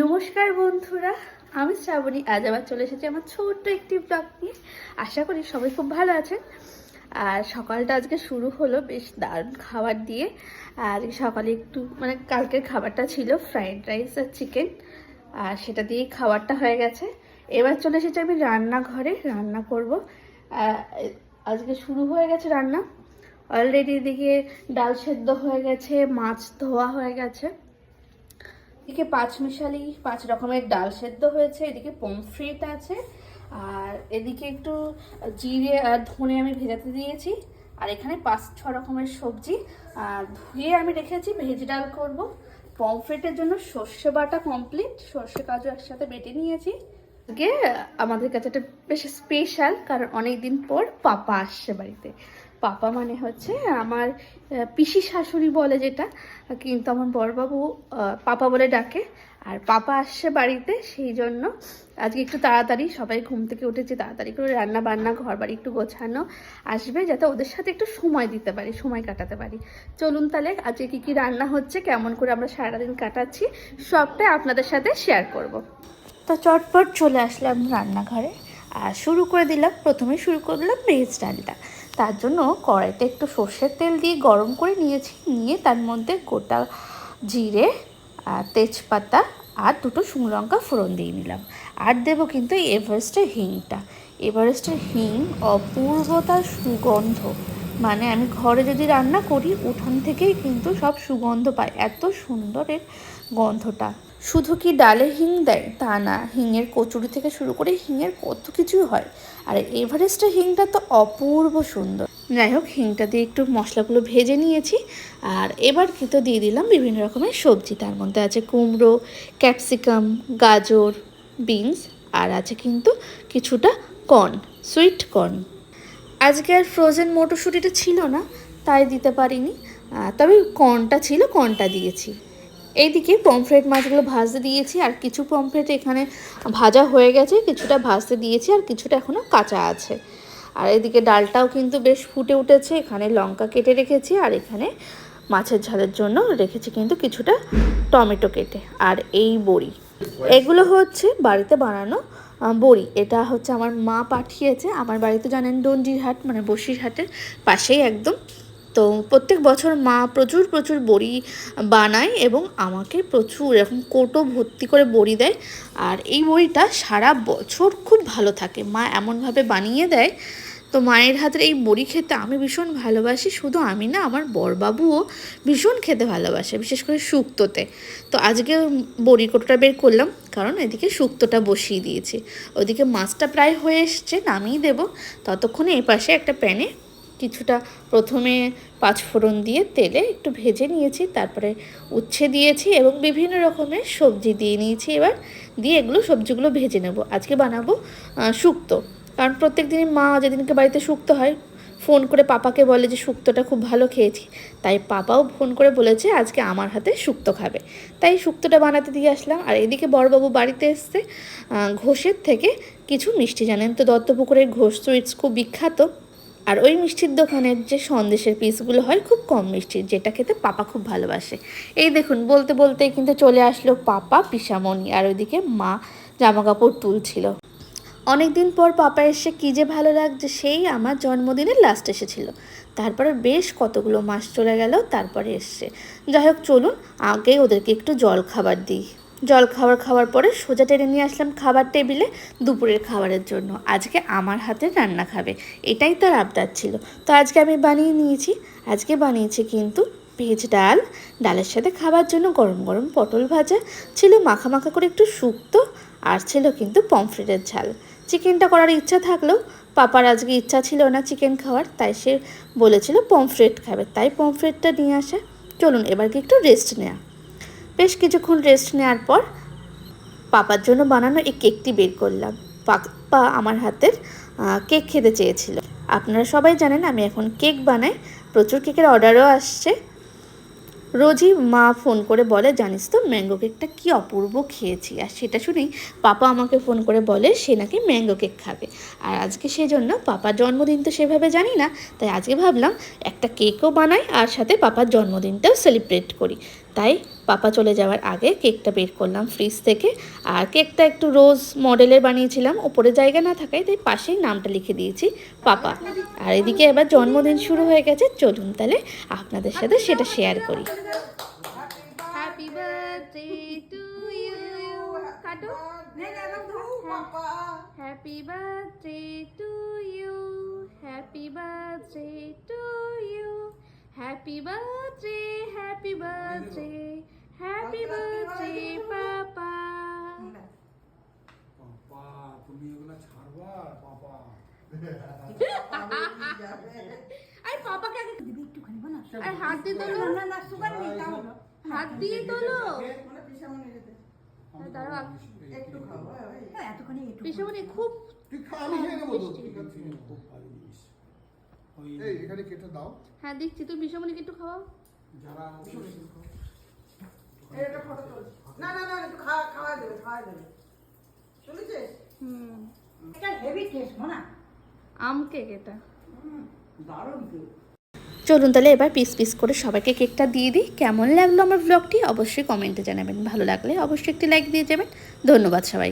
নমস্কার বন্ধুরা, আমি শ্রাবণী। আজ আবার চলে এসেছি আমার ছোট্ট একটি ব্লগ নিয়ে। আশা করি সবাই খুব ভালো আছেন। আর সকালটা আজকে শুরু হলো বেশ দারুণ খাবার দিয়ে। আর সকালে একটু মানে কালকের খাবারটা ছিল ফ্রাইড রাইস আর চিকেন আর সেটা দিয়েই খাবারটা হয়ে গেছে। এবার চলে এসেছি আমি রান্নাঘরে, রান্না করব। আজকে শুরু হয়ে গেছে রান্না। অলরেডি এদিকে ডাল সেদ্ধ হয়ে গেছে, মাছ ধোয়া হয়ে গেছে। এদিকে পাঁচ মিশালি, পাঁচ রকমের ডাল সেদ্ধ হয়েছে, এদিকে পমফ্রেট আছে, আর এদিকে একটু জিরে আর ধনে আমি ভেজাতে দিয়েছি, আর এখানে পাঁচ, ছ রকমের সবজি, আর ধুয়ে আমি রেখেছি, ভেজ ডাল করব। পমফ্রেটের জন্য সর্ষে বাটা কমপ্লিট সর্ষে কাজু একসাথে বেটে নিয়েছি। আজকে আমাদের কাছে একটা বেশ স্পেশাল কারণ অনেক দিন পর পাপা আসছে বাড়িতে। পাপা মানে হচ্ছে আমার পিসি শাশুড়ি বলে যেটা, কিন্তু আমার বড়বাবু পাপা বলে ডাকে। আর পাপা আসছে বাড়িতে, সেই জন্য আজকে একটু তাড়াতাড়ি সবাই ঘুম থেকে উঠেছে, তাড়াতাড়ি করে রান্না বান্না ঘর বাড়ি একটু গোছানো আসবে, যাতে ওদের সাথে একটু সময় দিতে পারি, সময় কাটাতে পারি। চলুন তাহলে আজকে কী কী রান্না হচ্ছে, কেমন করে আমরা সারাদিন কাটাচ্ছি, সবটাই আপনাদের সাথে শেয়ার করব। তো চটপট চলে আসলাম রান্নাঘরে, আর শুরু করে দিলাম, প্রথমে শুরু করে দিলাম ভেজ ডালটা। তার জন্য কড়াইতে একটু সর্ষের তেল দিয়ে গরম করে নিয়েছি। নিয়ে তার মধ্যে গোটা জিরে আর তেজপাতা আর দুটো শুকনো লঙ্কা ফোড়ন দিয়ে নিলাম। আর দেবো কিন্তু এভারেস্টের হিংটা। এভারেস্টের হিং অপূর্বতার সুগন্ধ। মানে আমি ঘরে যদি রান্না করি, উঠান থেকেই কিন্তু সব সুগন্ধ পাই। এত সুন্দরের গন্ধটা। শুধু কি ডালে হিং দেয়? তা না, হিংয়ের কচুরি থেকে শুরু করে হিংয়ের কত কিছুই হয়। আর এভারেস্টের হিংটা তো অপূর্ব সুন্দর। যাই হোক, হিংটা দিয়ে একটু মশলাগুলো ভেজে নিয়েছি। আর এবার কিন্তু দিয়ে দিলাম বিভিন্ন রকমের সবজি। তার মধ্যে আছে কুমড়ো, ক্যাপসিকাম, গাজর, বিনস, আর আছে কিন্তু কিছুটা কর্ন, সুইট কর্ন। আজকে আর ফ্রোজেন মটরশুঁটিটা ছিল না, তাই দিতে পারিনি। তবে কর্নটা ছিল, কর্নটা দিয়েছি। এইদিকে পমফ্রেট মাছগুলো ভাজতে দিয়েছি, আর কিছু পমফ্রেট এখানে ভাজা হয়ে গেছে, কিছুটা ভাজতে দিয়েছি, আর কিছুটা এখনও কাঁচা আছে। আর এদিকে ডালটাও কিন্তু বেশ ফুটে উঠেছে, এখানে লঙ্কা কেটে রেখেছি, আর এখানে মাছের ঝালের জন্য রেখেছি কিন্তু কিছুটা টমেটো কেটে, আর এই বড়ি। এগুলো হচ্ছে বাড়িতে বানানো বড়ি। এটা হচ্ছে আমার মা পাঠিয়েছে, আমার বাড়িতে জানেন ডন্ডিরহাট মানে বসিরহাটের পাশেই একদম। তো প্রত্যেক বছর মা প্রচুর প্রচুর বড়ি বানায় এবং আমাকে প্রচুর এরকম কোটো ভর্তি করে বড়ি দেয়। আর এই বড়িটা সারা বছর খুব ভালো থাকে। মা এমনভাবে বানিয়ে দেয়। তো মায়ের হাতের এই বড়ি খেতে আমি ভীষণ ভালোবাসি। শুধু আমি না, আমার বরবাবুও ভীষণ খেতে ভালোবাসে, বিশেষ করে শুক্তোতে। তো আজকে বড়ি কোটোটা বের করলাম। কারণ এদিকে শুক্তোটা বসিয়ে দিয়েছি। ওদিকে মাছটা প্রায় হয়ে এসছে, নামিয়ে দেবো। ততক্ষণে এ পাশে একটা প্যানে কিছুটা প্রথমে পাঁচ ফোড়ন দিয়ে তেলে একটু ভেজে নিয়েছি, তারপরে উচ্ছে দিয়েছি এবং বিভিন্ন রকমের সবজি দিয়ে নিয়েছি। এবার দিয়ে এগুলো সবজিগুলো ভেজে নেব। আজকে বানাবো শুক্তো। কারণ প্রত্যেক দিনই মা যেদিনকে বাড়িতে শুক্তো হয়, ফোন করে পাপাকে বলে যে শুক্তোটা খুব ভালো খেয়েছি। তাই পাপাও ফোন করে বলেছে আজকে আমার হাতে শুক্তো খাবে। তাই শুক্তোটা বানাতে দিয়ে আসলাম। আর এদিকে বড়বাবু বাড়িতে এসছে ঘোষের থেকে কিছু মিষ্টি জানেন তো? দত্তপুকুরের ঘোষ সুইটস খুব বিখ্যাত। আর ওই মিষ্টির দোকানের যে সন্দেশের পিসগুলো হয় খুব কম মিষ্টির যেটা খেতে পাপা খুব ভালোবাসে। এই দেখুন, বলতে বলতে কিন্তু চলে আসলো পাপা পিসামণি আর ওইদিকে মা জামা কাপড় তুলছিল। অনেক দিন পর পাপা এসে কী যে ভালো লাগছে সেই আমার জন্মদিনের লাস্ট এসেছিল। তারপরে বেশ কতগুলো মাস চলে গেল, তারপরে এসছে। যাই হোক, চলুন, আগে ওদেরকে একটু জল খাবার দিই। জল খাবার খাওয়ার পরে সোজা টেনে নিয়ে আসলাম খাবার টেবিলে দুপুরের খাবারের জন্য। আজকে আমার হাতে রান্না খাবে। এটাই তার আবদার ছিল। তো আজকে আমি বানিয়ে নিয়েছি। আজকে বানিয়েছি কিন্তু ভেজ ডাল। ডালের সাথে খাবার জন্য গরম গরম পটল ভাজা। ছিল মাখা মাখা করে একটু শুক্তো। আর ছিল কিন্তু পমফ্রেটের ঝাল। চিকেনটা করার ইচ্ছা থাকলেও পাপার আজকে ইচ্ছা ছিল না চিকেন খাওয়ার। তাই সে বলেছিল, পমফ্রেট খাবে। তাই পমফ্রেটটা নিয়ে আসা। চলুন এবার কি একটু রেস্ট নেওয়া কিছুক্ষণ রেস্ট নেওয়ার পর পাপার জন্য বানানো এই কেকটি বের করলাম। পাপা আমার হাতের কেক খেতে চেয়েছিল। আপনারা সবাই জানেন আমি এখন কেক বানাই। প্রচুর কেকের অর্ডারও আসছে। রোজই মা ফোন করে বলে, জানিস তো ম্যাঙ্গো কেকটা কী অপূর্ব খেয়েছি। আর সেটা শুনেই পাপা আমাকে ফোন করে বলে, সে নাকি ম্যাঙ্গো কেক খাবে। আর আজকে সেজন্য পাপার জন্মদিন তো সেভাবে জানি না, তাই আজকে ভাবলাম একটা কেকও বানাই আর সাথে পাপার জন্মদিনটাও সেলিব্রেট করি। তাই পাপা চলে যাওয়ার আগে কেকটা বের করলাম ফ্রিজ থেকে। আর কেকটা একটু রোজ মডেলের বানিয়েছিলাম, ওপরে জায়গা না থাকায় তাই পাশেই নামটা লিখে দিয়েছি, পাপা। আর এদিকে এবার জন্মদিন শুরু হয়ে গেছে। চলুন তাহলে আপনাদের সাথে সেটা শেয়ার করি। Happy birthday to you happy birthday to you happy birthday to you happy birthday happy birthday happy birthday পাপা বাবা তুমি এগুলো ছাড়বা? বাবা আরে পাপাকে আগে দিদি একটুখানি বানা আরে হাত দিয়ে তোলো। না না সুগার নেই তাও হাত দিয়ে তোলো। মানে হ্যাঁ, হ্যাঁ খুব হ্যাঁ দিচ্ছি তুই একটু খাওয়াও। না না না একটু খাওয়া খাওয়া দেবে খাওয়া দেবে। হুম। এটা হেভি টেস্ট মনা। আম কেক এটা। দারুণ কেক চলুন তাহলে এবার পিস পিস করে সবাইকে কেকটা দিয়ে দিই। কেমন লাগল আমার ব্লগটি অবশ্যই কমেন্টে জানাবেন। ভালো লাগলে অবশ্যই একটি লাইক দিয়ে যাবেন। ধন্যবাদ সবাইকে।